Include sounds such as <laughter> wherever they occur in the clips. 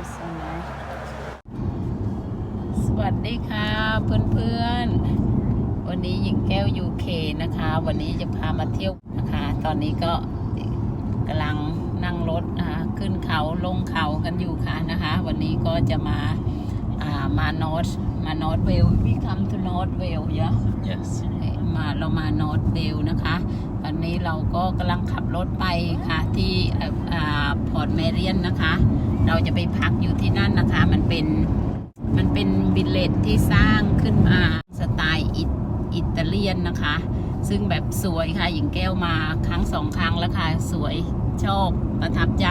That's so nice สวัสดีค่ะเพื่อนๆ วันนี้หญิงแก้ว UK นะคะ วันนี้จะพามาเที่ยวนะคะ ตอนนี้ก็กำลังนั่งรถนะคะขึ้นเขาลงเขากันอยู่ค่ะนะคะ วันนี้ก็จะมาอ่ามานอตมานอตเวลพี่คำทูนอตเวลเยอะ Yes. มาเรามานอร์ทเวลนะคะ ตอนนี้เราก็กำลังขับรถไปค่ะที่พอร์ตแมเรียนนะคะ เราจะไปพักอยู่ที่นั่นนะคะ มันเป็นมันเป็นวิลเลจที่สร้างขึ้นมาสไตล์อิตาเลียนนะคะ ซึ่งแบบสวยค่ะหญิงแก้วมาครั้งสองครั้งแล้วค่ะ สวยชอบประทับใจ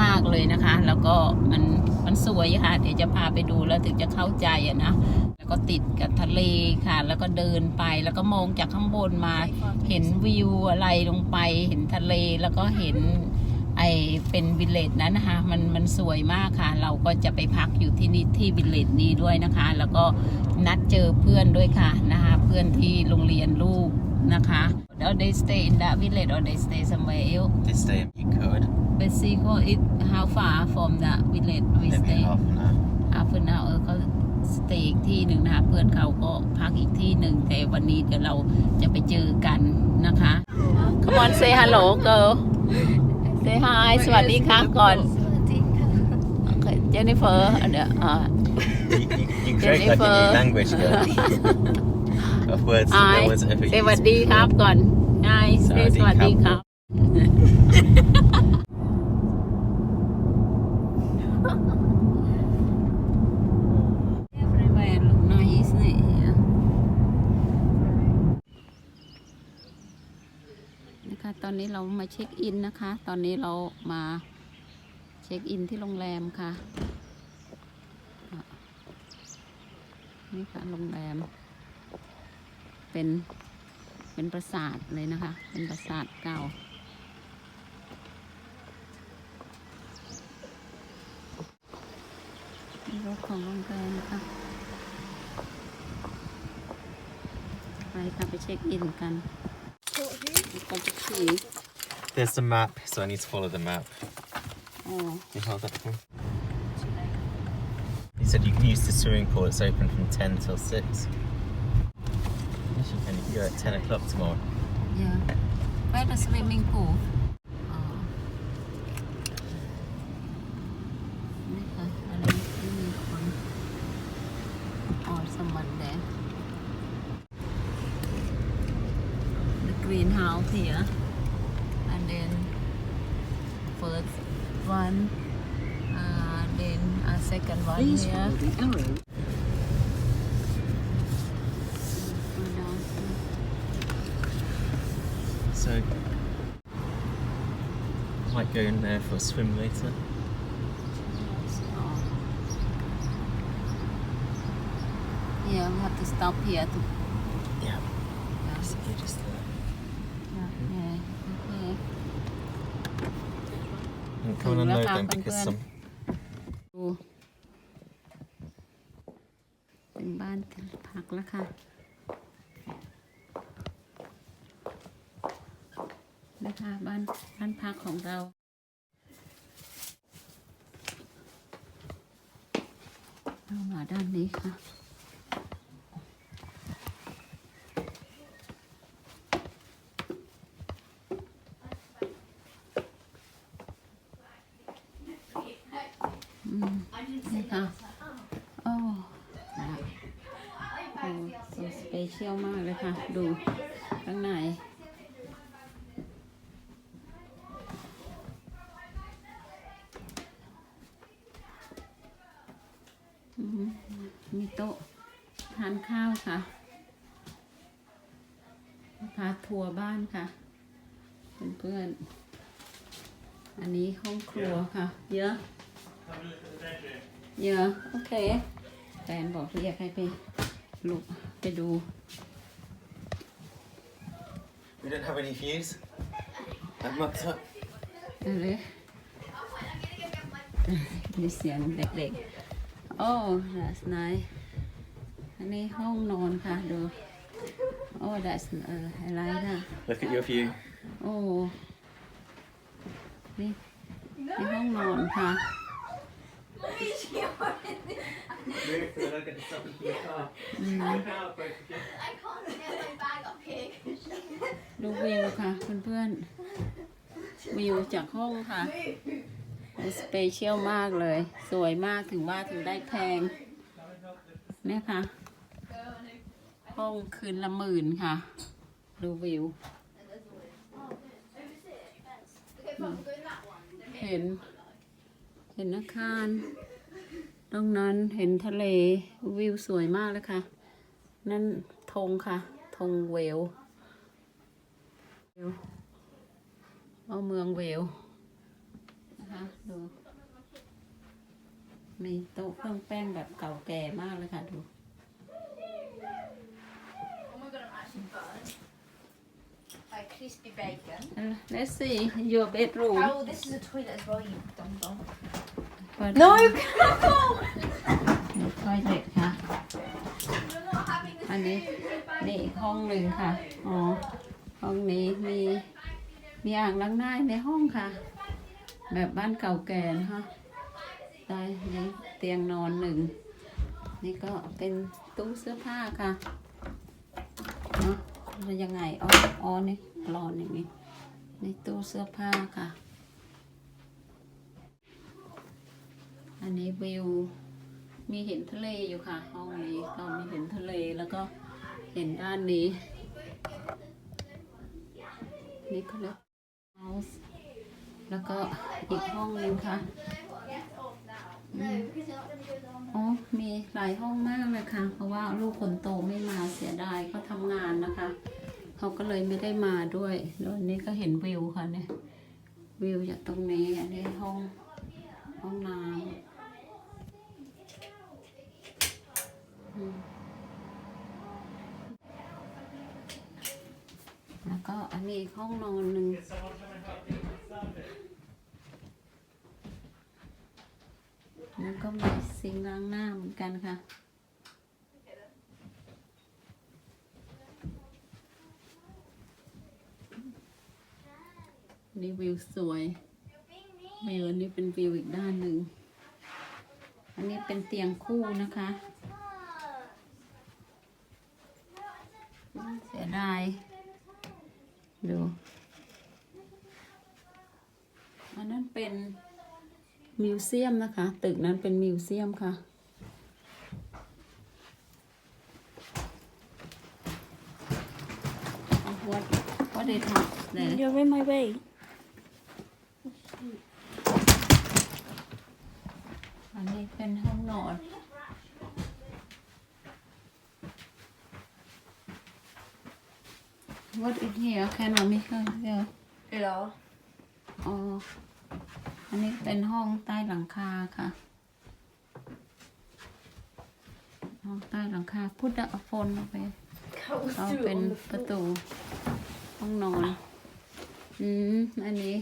มาก ๆ เลยนะคะ แล้วก็มันมันสวยค่ะ เดี๋ยวจะพาไปดูแล้วถึงจะเข้าใจอะนะ แล้วก็ติดกับทะเลค่ะ แล้วก็เดินไปแล้วก็มองจากข้างบนมา เห็นวิวอะไรลงไป เห็นทะเลแล้วก็เห็น ไอเป็นวิลเลจนั้นนะคะมันมันสวยมากค่ะ เราก็จะไปพักอยู่ที่นี่ที่วิลเลจนี้ด้วยนะคะ แล้วก็นัดเจอเพื่อนด้วยค่ะนะคะเพื่อนที่โรงเรียนลูกนะคะแล้ว they stay in that village or they stay somewhere else This day you could. Mexico it how far from that village we Maybe stay half an hour. อาฟนาเออเขาสเตย์อีกที่หนึ่งนะคะเพื่อนเขาก็พักอีกที่หนึ่งแต่วันนี้เดี๋ยวเราจะไปเจอกันนะคะ Come on say hello girl say hi สวัสดีค่ะก่อนเจนนิเฟอร์เดี๋ยวอ่า You, you, you create like a Jennifer. new language girl. of words that ไอ no one's ever สวัส used. ดีครับก่อนไอสวัสดีสวัสดีคครัรับ บ Everywhere look nice นี่ อนนี้เรามาเช็คอินนะคะ ตอนนี้เรามาเช็คอินที่โรงแรมค่ะอะนี่ค่ะโรงแรม เป็นเป็นปราสาทเลยนะคะ เป็นปราสาทเก่านี่รถของโรงแรมค่ะไปค่ะไปเช็คอินกัน got a key. There's the map, so I need to follow the map. Oh. You hold that for me? He said you can use the swimming pool. It's open from 10 till 6. you're go at 10 o'clock tomorrow. Yeah. Where the swimming pool? First one uh, then a second one Please here follow the arrow. Go down. So, might go in there for a swim later. Yeah, we have to stop here to And come and Good unload luck, them Uncle because Glenn. some ดูถึงบ้านพักแล้วค่ะนะคะบ้านบ้านพักของเราเรามาด้านนี้ค่ะ นี่ค่ะ โอ้นะโอ้สสเปเชี คะ ดูข้างในมมีโต๊ะทานข้าวค่ะ พาทัวร์บ้านค่ะ เพื่อนๆ อันนี้ห้องครัวค่ะ เยอะ เยอะ โอเคแฟนบอกเรียกให้ไปลุกไปดู We don't have any views. <laughs> I'm mucked up. อะไรมีเสียงเด็กๆ โอ้ that's nice อันนี้ห้องนอนค่ะ ดู โอ้ that's เอออะไรนะ Look at your view. โอ้ นี่นี่ห้องนอนค่ะ Move so I get stuff into the car. Look out, both of you. ดูวิวค่ะเพื่อนๆวิวจากห้องค่ะสเปเชียลมากเลย สวยมากถึงว่าถึงได้แพงเนี่ยค่ะ ห้องคืนละหมื่นค่ะ ดูวิว เห็น เห็นอาคารตรงนั้นเห็นทะเลวิวสวยมากเลยค่ะ นั่นธงค่ะธงเวล เวลเอาเมืองเวลนะคะดูมีโต๊ะเครื่องแป้งแบบเก่าแก่มากเลยค่ะดู Oh my god, I'm actually burned. By crispy bacon. Let's see your bedroom Oh, this is a toilet as well, you dumb dumb. But- No, careful! No toilet ค่ะ You're not having this อันนี้ food. นี่อีกห้องหนึ่งค่ะ อ๋อ ห้องนี้มีมีอ่างล้างหน้าในห้องค่ะ แบบบ้านเก่าแก่นะคะได้นี่เตียงนอนหนึ่ง นี่ก็เป็นตู้เสื้อผ้าค่ะเนาะแล้วยังไงอ๋ออ๋อนี่กรอนอย่างนี้นี่ตู้เสื้อผ้าค่ะ อันนี้วิวมีเห็นทะเลอยู่ค่ะ ห้องนี้ก็มีเห็นทะเลแล้วก็เห็นด้านนี้ นี่ก็เรียก house แล้วก็อีกห้องหนึงค่ะอ๋อมีหลายห้องมากเลยค่ะ เพราะว่าลูกคนโตไม่มาเสียดายเขาทำงานนะคะ เขาก็เลยไม่ได้มาด้วยแล้วนนี้ก็เห็นวิวค่ะเนี่ยวิวจากตรงนี้อันนี้ห้องห้องน้ำอืม แล้วก็อันนี้อีกห้องนอนหนึ่งแล้วก็มีซิงล้างหน้าเหมือนกันค่ะ นี่วิวสวยวิวอันนี้เป็นวิวอีกด้านหนึ่ง อันนี้เป็นเตียงคู่นะคะ เสียดาย ดู อันนั้นเป็นมิว เซียมนะคะ ตึกนั้นเป็นมิวเซียมค่ะ What what they have there You're in my way. อันนี้เป็นห้องนอน What in here can I make a here Hello. อ๋ออั นนี้เป็นห้องใต้หลังคาค่ะ ห้องใต้หลังคาพุทธโฟนเอาไป Go เอา through เป็น on the ประ floor. ตู ห้องนอน อืม อันนี้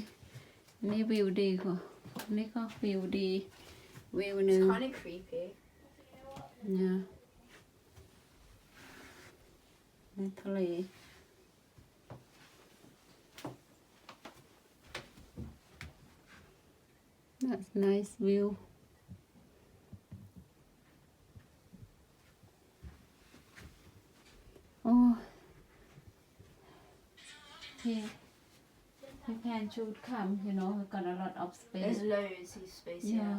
อันนี้วิวดีกว่าอันนี้ก็วิวดี วิวหนึ่ง It's kind of creepy. เนี่ยในทะเล That's nice view โอ้ Here you can shoot come you know we got a lot of There's space loads of space yeah here.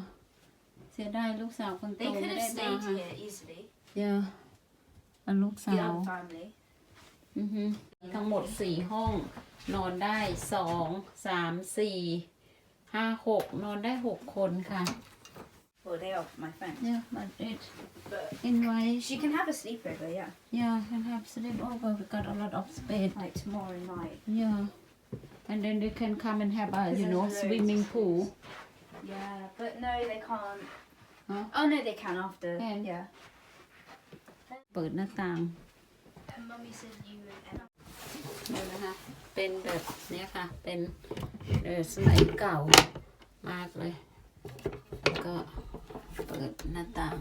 เสียดายลูกสาวคนโต They ไม่ could ได้ have มา stayed ค่ะ here easily. เยอะลูกสา The ว other family. อือฮึทั้งหมดสี่ห้อง นอนได้สองสามสี่ ห้าหกนอนได้หกคนค่ะ Well, they are my friends. เนี่ยมัน it But invite she can have a sleepover, yeah. yeah can have sleep over we got a lot of space Like tomorrow night. yeah and then they can come and have a you There's know loads of swimming pool Yeah, but no, they can't. Huh? Oh no, they can after. Can? Yeah. เปิดหน้าต่าง And mummy said you and Emma. นี่นะคะ เป็นแบบเนี้ยค่ะ เป็นเออสมัยเก่ามากเลยก็เปิดหน้าต่าง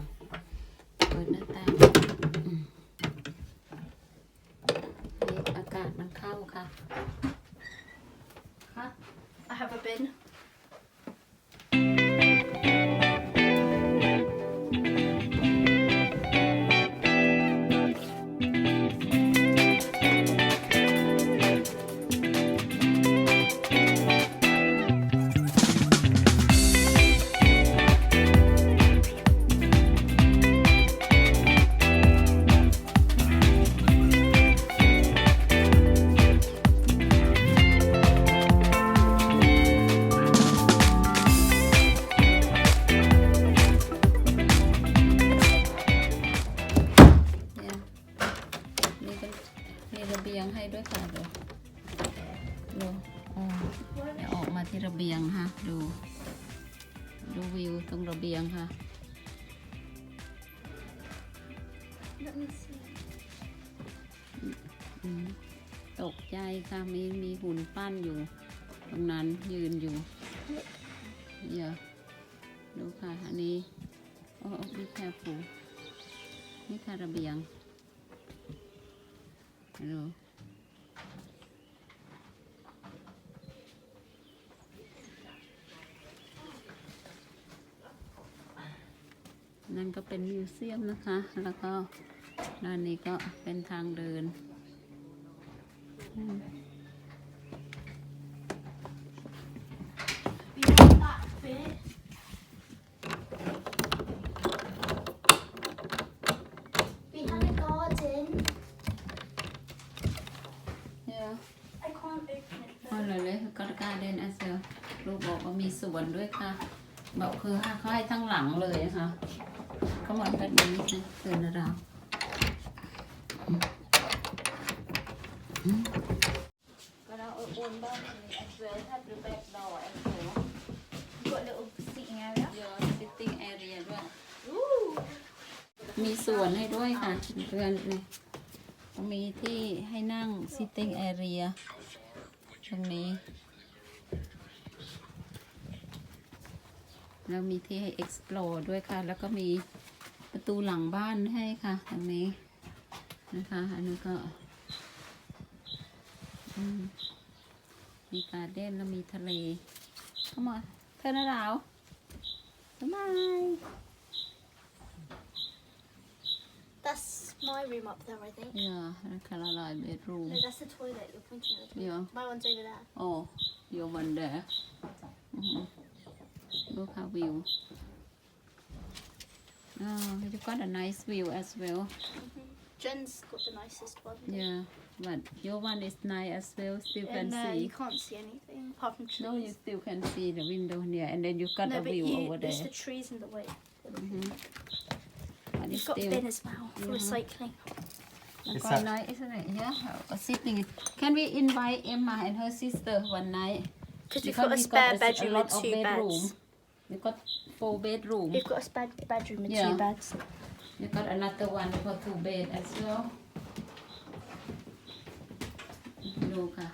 เปิดหน้าต่างอืมนี่อากาศมันเข้าค่ะ ค่ะ I have a bin. หุ่นอยู่ ตรงนั้นยืนอยู่เดี๋ยวดูค่ะ อันนี้โอ้ไม่แค่ผูนี่ค่ะระเบียงดูนั่นก็เป็นมิวเซียมนะคะ แล้วก็ด้านนี้ก็เป็นทางเดินอืม Behind that bit. Behind the garden. Yeah. I can't open it. พอเลยเลยก็กล้าเด่นอาเซลลูกบอก ว่ามีสวนด้วยค่ะบอกคือเขาให้ทั้งหลังเลยนะคะเขาบอกแบบนี้นะเตือนเรา Got out at one balcony as well. Have the back door as well. Got a little seating area. ยอ sitting area ด้วย Ooh. มีสวนให้ด้วยค่ะเพื่อนนี่มีที่ให้นั่ง sitting area ตรงนี้ แล้วมีที่ให้ explore ด้วยค่ะ แล้วก็มีประตูหลังบ้านให้ค่ะตรงนี้นะคะ อันนี้ก็อืมมีการเด้นแล้วมีทะเล เข้ามาเธอหน้าดาวบ๊ายบาย That's my room up there, I think. Yeah, Caroline bedroom. No, that's the toilet. You're pointing at the toilet. Yeah. My one's over there. Oh, your one there. Mhm. Look how view. Oh, you got a nice view as well. Jen's got the nicest one. Yeah, but your one is nice as well. Still can uh, see. you can't see anything apart from trees. No, you still can see the window here, and then you've got No, a view you, over it's there. the trees in the way. Mhm. But You've got still bin as well for Yeah. recycling. Is quite that- nice, isn't it? Yeah, uh, sitting. Can we invite Emma and her sister one night? Because we've got a spare got a- a bedroom lot with two bedroom. beds. We got four bedroom. We've got a spare bedroom with Yeah. two beds. We got another one for two bed as well. ดูค่ะ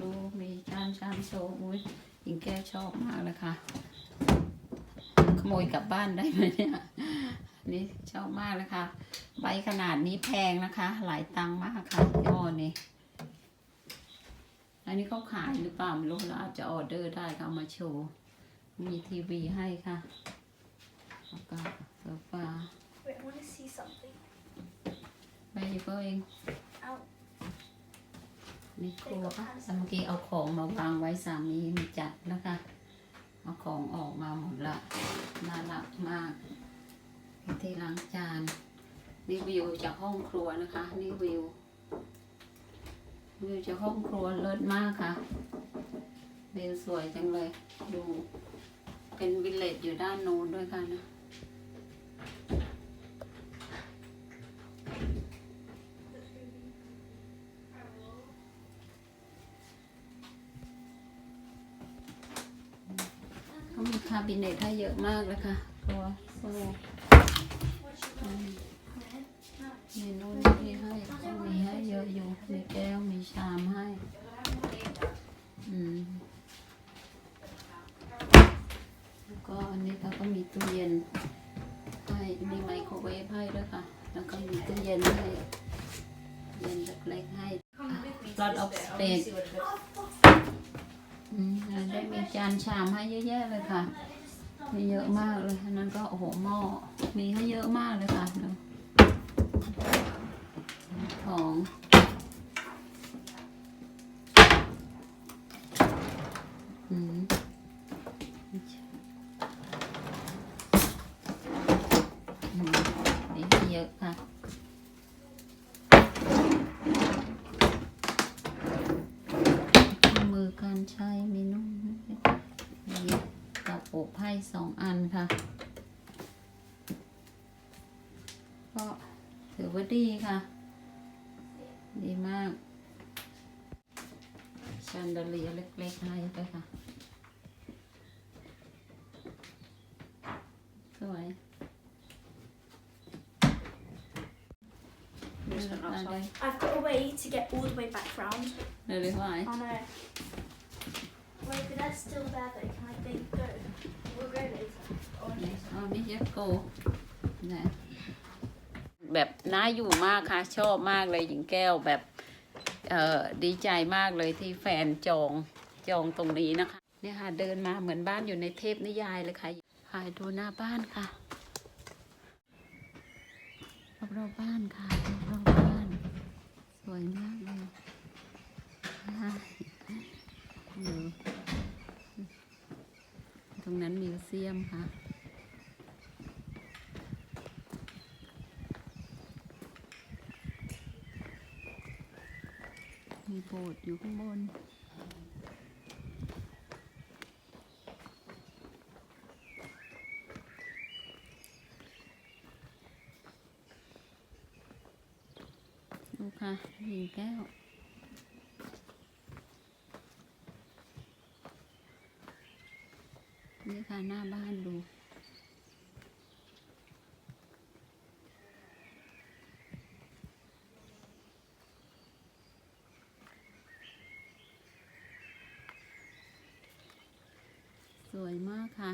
ดูมีจานชามโชว์อุ้ยหญิงแก้วชอบมากเลยค่ะ ขโมยกลับบ้านได้ไหมเนี่ย นี่ชอบมากเลยค่ะ ใบขนาดนี้แพงนะคะ หลายตังค์มากค่ะยอนี่อันนี้เขาขายหรือเปล่าไม่รู้เราอาจจะออเดอร์ได้ก็เอามาโชว์ มีทีวีให้ค่ะ แล้วก็โซฟา Wait, I want to see something. Where you going Out. นี่ครัวค่ะเมื่อกี้เอาของมาวางไว้สามีมีจัดนะคะ เอาของออกมาหมดละ น่ารักมากเป็นที่ล้างจาน นี่วิวจากห้องครัวนะคะ นี่วิว วิวจากห้องครัวเลิศมากค่ะวิวสวยจังเลย ดู เป็นวิลเลจอยู่ด้านโน้นด้วยค่ะนะเขามีคาบิเนตให้เยอะมากเลยค่ะตัวโซ่อืมมีนู่นมีให้ก็มีให้เยอะอยู่ มีแก้ว มีชามให้ อืม แล้วก็อันนี้เขาก็มีตู้เย็นให้มีไมโครเวฟให้ด้วยค่ะ แล้วก็มีตู้เย็นให้ เย็นเล็กๆให้ lot of space อืมแล้วได้มีจานชามให้เยอะแยะเลยค่ะ มีเยอะมากเลยนนั้นก็โอ้โหหม้อมีให้เยอะมาก สองอันค่ะ ก็ถือว่าดีค่ะ ดีมากชันเดลียเล็กๆให้ไปค่ะ สวยเ I've got a way to get all the way back round. No, why? I know. Wait, but that's still there, but it can like they go อ๋อมีเยโกนะแบบน่าอยู่มากค่ะ ชอบมากเลยหญิงแก้วแบบเออดีใจมากเลยที่แฟนจองจองตรงนี้นะคะเนี่ยค่ะเดินมาเหมือนบ้านอยู่ในเทพนิยายเลยค่ะพายดูหน้าบ้านค่ะรอบๆบบ้านค่ะรอบๆบบ้าน สวยมากเลยตรงนั้นมิวเซียมค่ะ บสถ์อยู่ข้างบน ดูค่ะหญิงแก้วนี่ค่ะหน้าบ้านดู สวยมากค่ะ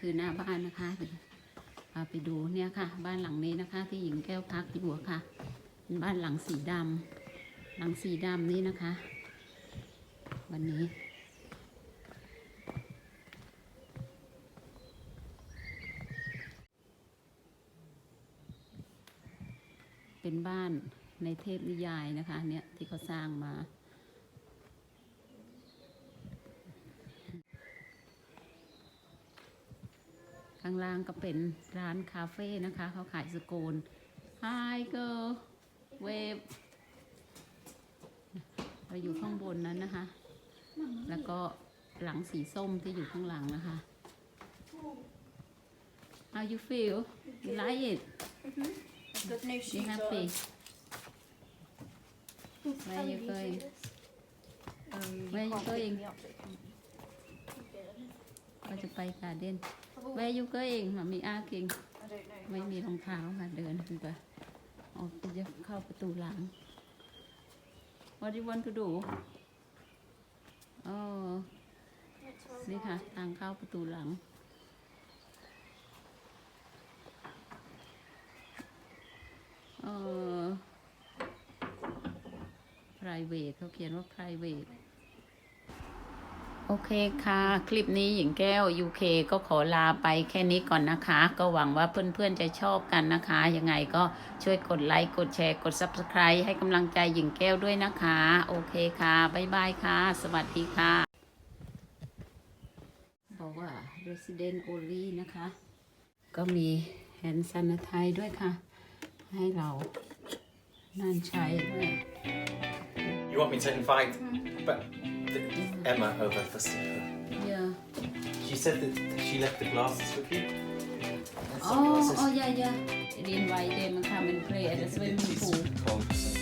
คือหน้าบ้านนะคะพาไปดูเนี่ยค่ะ บ้านหลังนี้นะคะ ที่หญิงแก้วพักอยู่อะค่ะเป็นบ้านหลังสีดำหลังสีดำนี่นะคะ วันนี้เป็นบ้านในเทพนิยายนะคะ เนี่ยที่เขาสร้างมา ข้างล่างก็เป็นร้านคาเฟ่นะคะ เขาขายสโกน Hi girl wave เราอยู่ข้างบนนั้นนะคะ แล้วก็หลังสีส้มที่อยู่ข้างหลังนะคะ How you feel you like it I've got no you shoes happy on. Where How you do do going? this? Um, you Where you can't pick going? me up, so it can- ก็จะไปการ์เด้น Where you going มามีอาคิงไม่มีรองเท้าค่ะเดินขึ้นไปออกไปจะเข้าประตูหลัง What do you want to do อ๋อนี่ค่ะ ทางเข้าประตูหลังเออ private เขาเขียนว่า private โอเคค่ะ คลิปนี้หญิงแก้ว UK ก็ขอลาไปแค่นี้ก่อนนะคะ ก็หวังว่าเพื่อนๆจะชอบกันนะคะ ยังไงก็ช่วยกดไลค์ กดแชร์ กด Subscribe ให้กำลังใจหญิงแก้วด้วยนะคะ โอเคค่ะ บ๊ายบายค่ะ สวัสดีค่ะ บอกว่า resident only นะคะ ก็มี hand sanitizer ด้วยค่ะ ให้เรานั่นใช้ด้วย You want me to invite but Emma over for supper? yeah She said that she left the glasses with you. Oh oh yeah yeah invite them and come and play at the swimming pool cold.